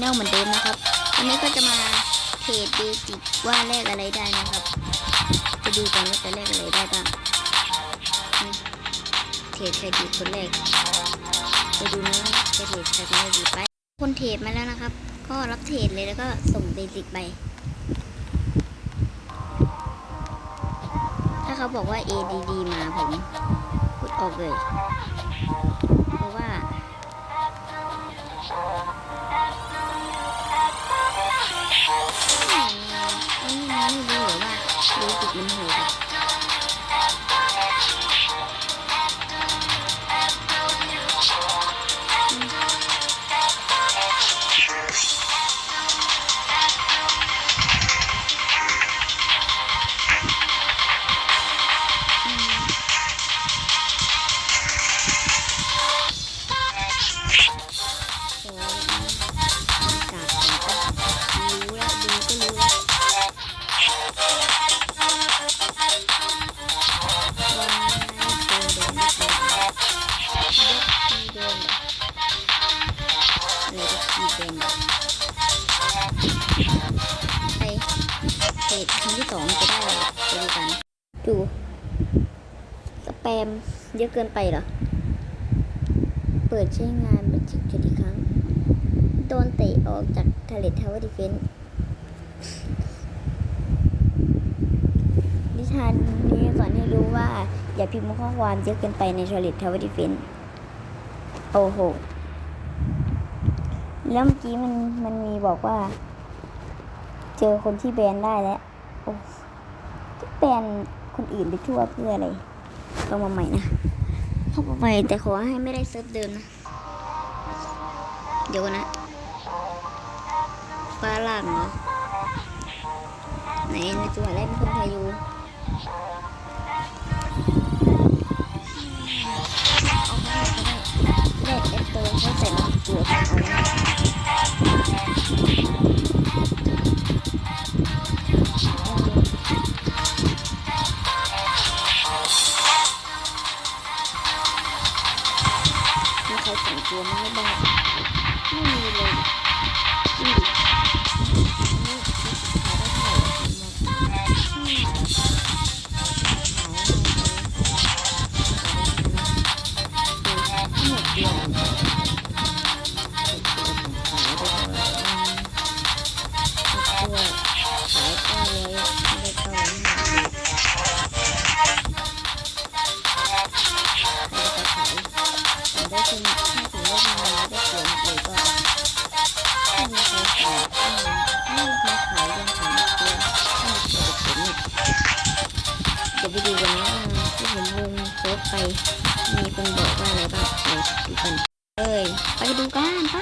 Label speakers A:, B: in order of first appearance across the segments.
A: แนลเหมือนเดิมนะครับวันนี้ก็จะมาเทรดเบสิกว่าแลกอะไรได้นะครับ จะดูกันว่าจะแลกอะไรได้บ้างเทรดใครดีคนแรกไปดูนะจะเทรดใครคนแรกดีไป คนเทรดมาแล้วนะครับ ก็รับเทรดเลยแล้วก็ส่งเบสิกไปถ้าเขาบอกว่า ADD มาผมกดออกเลยเพราะว่า ไม่ไม่รู้หรือว่ารู้สึกมันโหด มเยอะเกินไปเหรอ เปิดใช้งานบันทึกอีกครั้ง โดนเตะออกจากทะเลทาวเวอร์ดิเฟนนิทานนี้สอนให้รู้ว่า อย่าพิมพ์ข้อความเยอะเกินไปในช a ลิตทาวเวอร์ดิเฟนโอ้โห แล้วเมื่อกี้มันมันมีบอกว่า เจอคนที่แบนได้แล้ว โอ้แบนคนอื่นไปทั่วเพื่ออะไร ลองมาใหม่นะเข้ามาใหม่แต่ขอให้ไม่ได้เซิร์ฟเดิมนะ เดี๋ยวนะฟ้าล่างเหรอไหนในตัวะแรกเป็นคนพายุเอาเข้าไปก็ได้แรกเอฟตัวเขาใส่มาตัวเอาไว้ ใครแต่งตัวมาให้บ้ไม่มีเลยนี่ดิ ไป มีคนบอกว่าอะไรบ้างไปดูกันเอ้ยไปดูกันไป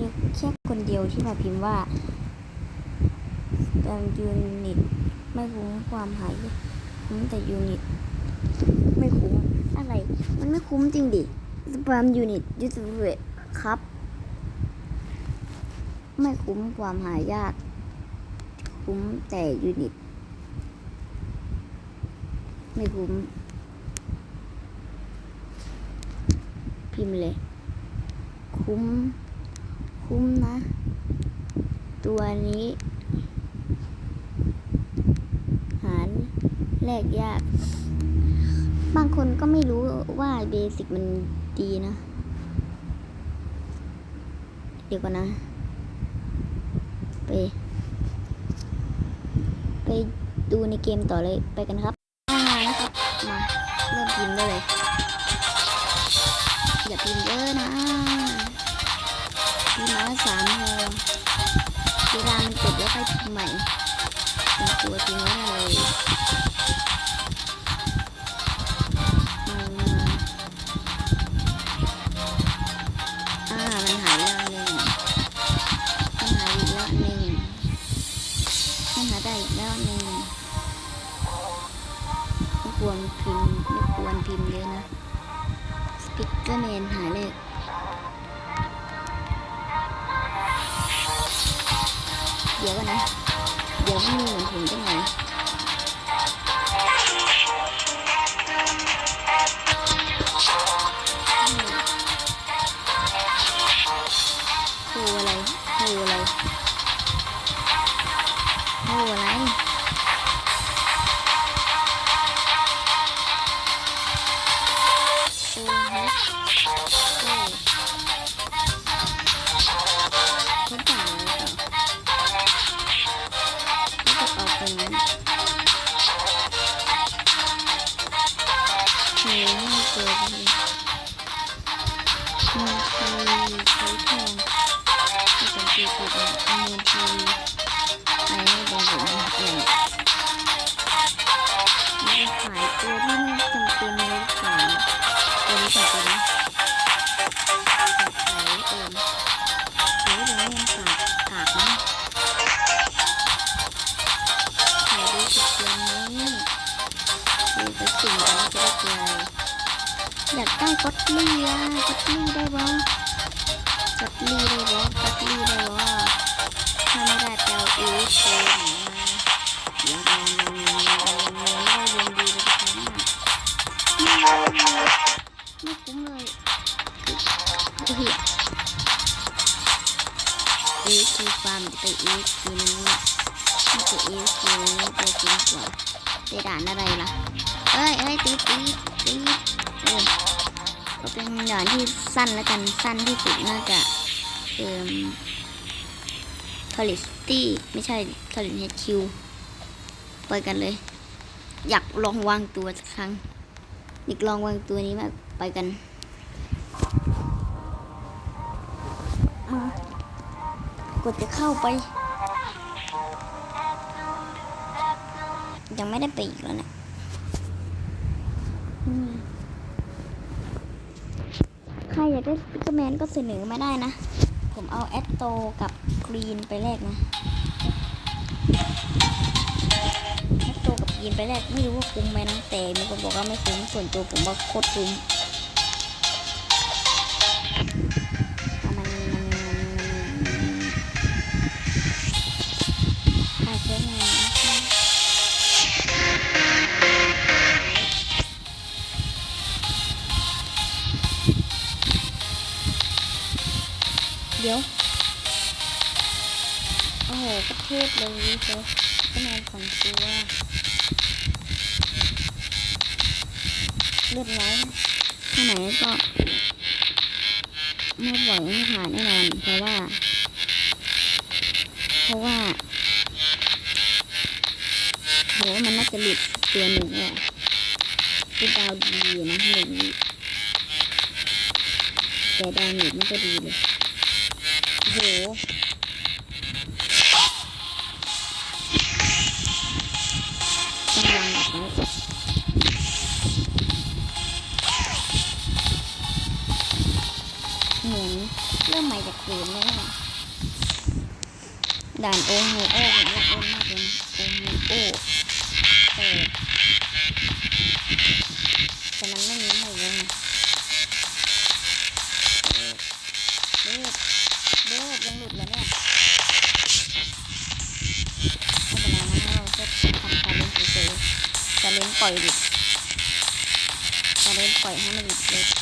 A: มีแค่คนเดียวที่มาพิมพ์ว่าการยูนิตไม่คุ้มความหายคุ้มแต่ยูนิตไม่คุ้มอะไร มันไม่คุ้มจริงดิสปามยูนิตยูทูเวครับ ไม่คุ้มความหายาก คุ้มแต่ยูนิต ไม่คุ้ม พิมพ์เลย คุ้ม คุ้มนะ ตัวนี้ หารแลกยาก บางคนก็ไม่รู้ว่าเบสิกมันดีนะ เดี๋ยวก่อนนะ ไป ไปดูในเกมต่อเลยไปกันครับ มานะครับ มา เริ่มพิมพ์ได้เลย อย่าพิมพ์เยอะนะพิมพ์มาสามพอเวลามันจบแล้วค่อยพิมพ์ใหม่ตัวพิมพ์ไว้ได้เลย ลี่อะก็อตลี่ได้บ้างกัดลี่ได้บ่กัดลี่ได้บ่ถ้าไม่ได้ไปเอาอีกโชว์หน่อยมายังยังยังยังยังยังยังไมได้เรียนดีเลยครับเนี่ยไม่คุ้มเลยเฮียเอคีฟาร์มจะไปเอคีนี้มันจะเอคีนี้จะจริงกว่าไปด่านอะไรล่ะเอ้ยเอ้ยตีตีตีเอ้ย ก็เป็นด่านที่สั้นแล้วกันสั้นที่สุดน่าจะเอ่อทอริสตี้ไม่ใช่ทอริสเฮดคิวไปกันเลย อยากลองวางตัวสักครั้งอยากลองวางตัวนี้มากไปกันมากดจะเข้าไป ยังไม่ได้ไปอีกแล้วเนะอืม ใค รอยากได้ปิกเกอร์แมนก็เสนอมาได้นะ ผมเอาแอตโตกับกรีนไปแลกนะแอตโตกับกรีนไปแลกไม่รู้ว่าคุ้มไหมนะ แต่มีคนบอกว่าไม่คุ้มส่วนตัวผมว่าโคตรคุ้ม เดี๋ยว โอ้โหประเทศเลยวิเซก็นอนของตัวเลือดร้อยถ้าไหนก็ไม่ไหวไม่หาแน่นอนเพราะว่า เพราะว่าโหมันน่าจะหลุดตัวหนึ่งอะคือดาวดีนะหนึ่งแต่ดาวหนึ่งมันก็ดีเลย โหเหมือนเริ่มใหม่จากศูนย์เลยด่านโอ้โห จะเล่นปล่อยหลุดจะเล่นปล่อยให้มันหลุดเลย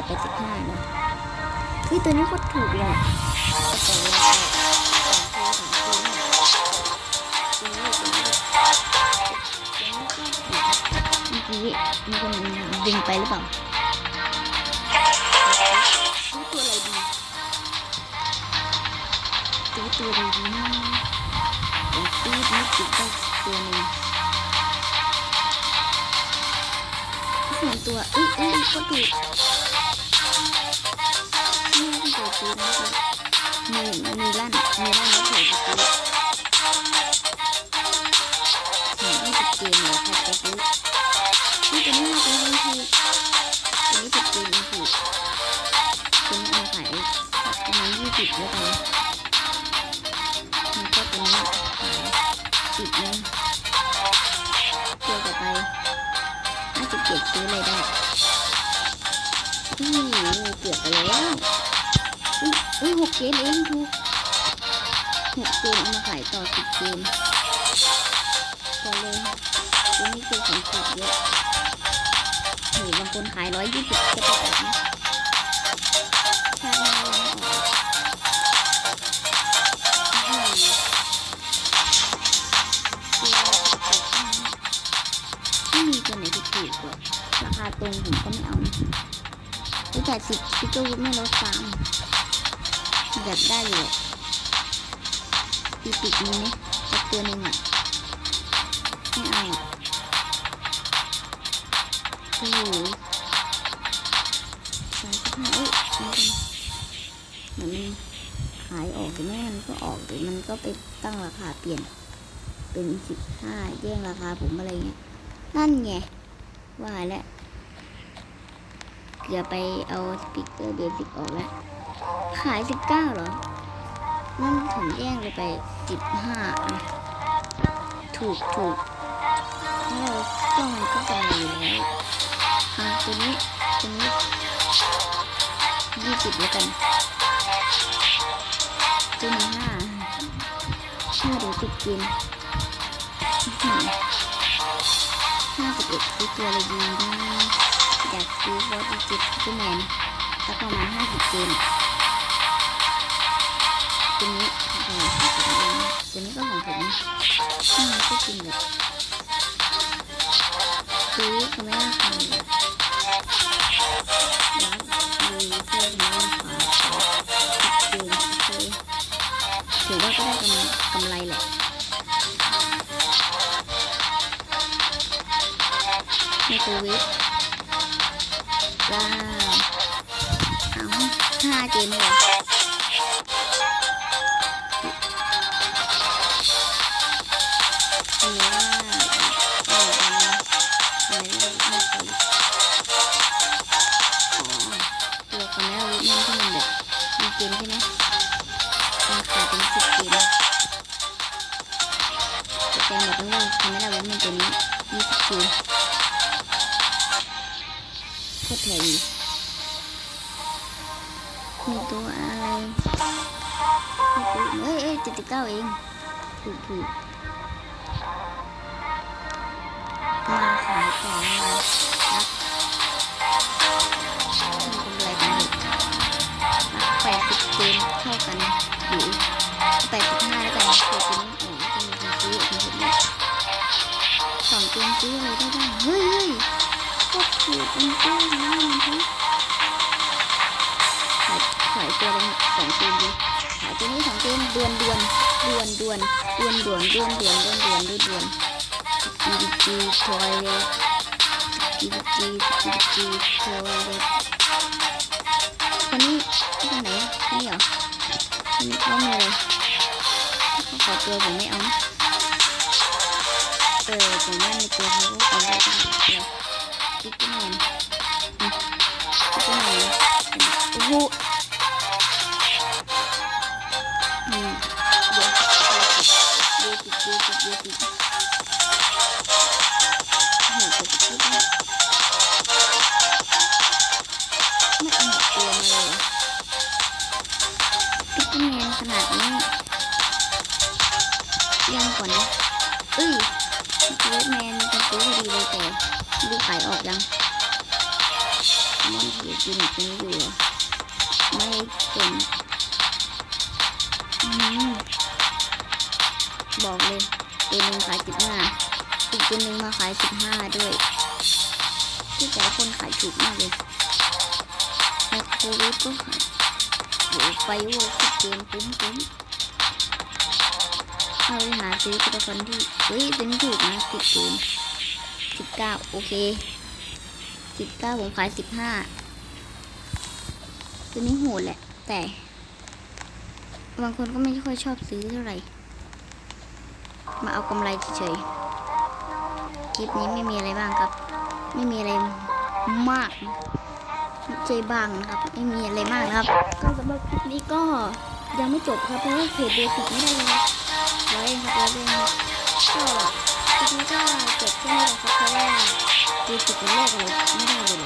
A: มขายต่อไปสิบห้านะเฮ้ยตัวนี้โคตรถูกเลยอะแต่ราคาสองตัวสามตัวตัวนี้ตัวนี้ตัวนี้ก็ถูกเมื่อกี้มีคนดึงไปหรือเปล่าซื้อตัวอะไรดีซื้อตัวอะไรดีนะเดี๋ยวซื้อนี่ติดได้ตัวหนึ่งสองตัวอุ้ยอุ้ยก็ถูก่ตีนะครับมีมีลั่นมีลั่นแล้วถูกซื้อถึ กเกมเองถูกหกเกมเอามาขายต่อสิบเกมพอเลยตัวนี้คือของถูกเยอะโหบางคนขายร้อยยี่สิบจะไปแบบนี้ชาติหน้ายังไม่ออกอื้อหือตัวไม่มีตัวไหนที่ถูกหรอกราคาตรงผมก็ไม่เอานะแต่สิบพิกเกอร์วูดไม่ลดฟาม แบบได้อยู่ปีปิดมีไหมสักตัวหนึ่งอะไม่เอาอะโอ้โหสามสิบห้าเอ้ยเหมือนมันขายออกหรือไม่มันก็ออกหรือมันก็ไปตั้งราคาเปลี่ยน เป็นสิบห้าแย่งราคาผมอะไรเงี้ยนั่นไงว่าแล้วเกือบไปเอาสปีกเกอร์เบสิกออกแล้ว ขายสิบเก้าเหรอนั่นผมแย่งเลยไปสิบห้าอะ ถูกถูกแล้วก็มันก็กำไรอยู่แล้วอะตัวนี้ตัวนี้ยี่สิบแล้วกันตัวนี้ห้าห้าถึงสิบกินห้าสิบเอ็ดซื้อตัวเลยดีนะอยากซื้อฟอร์ดจิตซูแมนสักประมาณห้าสิบเกม ตัวนี้ตัวนี้ก็ของผมนะอืมก็จริงแบบซื้อเขาไม่น่าขายเลยร้านมีเสื้อไม่น่าขายสิบเกมโอเคถือว่าก็ได้กำกำไรแหละไมโครเวฟว้าวเอาห้าเกมเลย เจ้าเองถูกถูกมาขายต่อ ดวนดวนดวนดวนดวนดวนดวนดวนดวนดวนดวนดวนจีจีทอยเลจีจีจีจีทอยเลคนนี้คนไหนนี่เหรอคนนี้เขาไม่เลยขอตัวผมไม่เอานะเออผมว่าในตัวเขาก็คงได้ตั้งเดียวกิ๊กแมนกิ๊กแมนโอ้โห เดี๋ยวติดเดี๋ยวติดเดี๋ยวติดกดติดไม่เอาหมดตัวมาเลยพิกเกแมนขนาดนี้ยังก่อนนะเอ้ยพิกเกแมนเป็นตัวพอดีเลยแต่ดูขายออกยังมอนเทียกินอีกนี้อยู่เหรอไม่เป็นอืม บอกเลยตัวหนึ่งขายสิบห้าอีกตัวหนึ่งมาขายสิบห้าด้วยที่แต่คนขายถูกมากเลยในโควิดก็ขายโหไฟโวคิดเกมคุ้มคุ้มเราไปหาซื้อตัวละครที่เฮ้ยตัวนี้ถูกนะติดเกมสิบเก้าโอเคสิบเก้าผมขายสิบห้าตัวนี้โหดแหละ แต่ บางคนก็ไม่ค่อยชอบซื้อเท่าไหร่ มาเอากำไรเฉยๆคลิปนี้ไม่มีอะไรบ้างครับ ไม่มีอะไรมากไม่ใช่บ้างนะครับ ไม่มีอะไรมากนะครับ ก็สำหรับคลิปนี้ก็ยังไม่จบครับเพราะว่าเพจเบสิกไม่ได้เลยร้อยเองครับร้อยเองครับก็คลิปนี้ก็จบแค่นี้แหละครับเพราะว่าเบสิกเป็นโลกอะไรไม่ได้เลย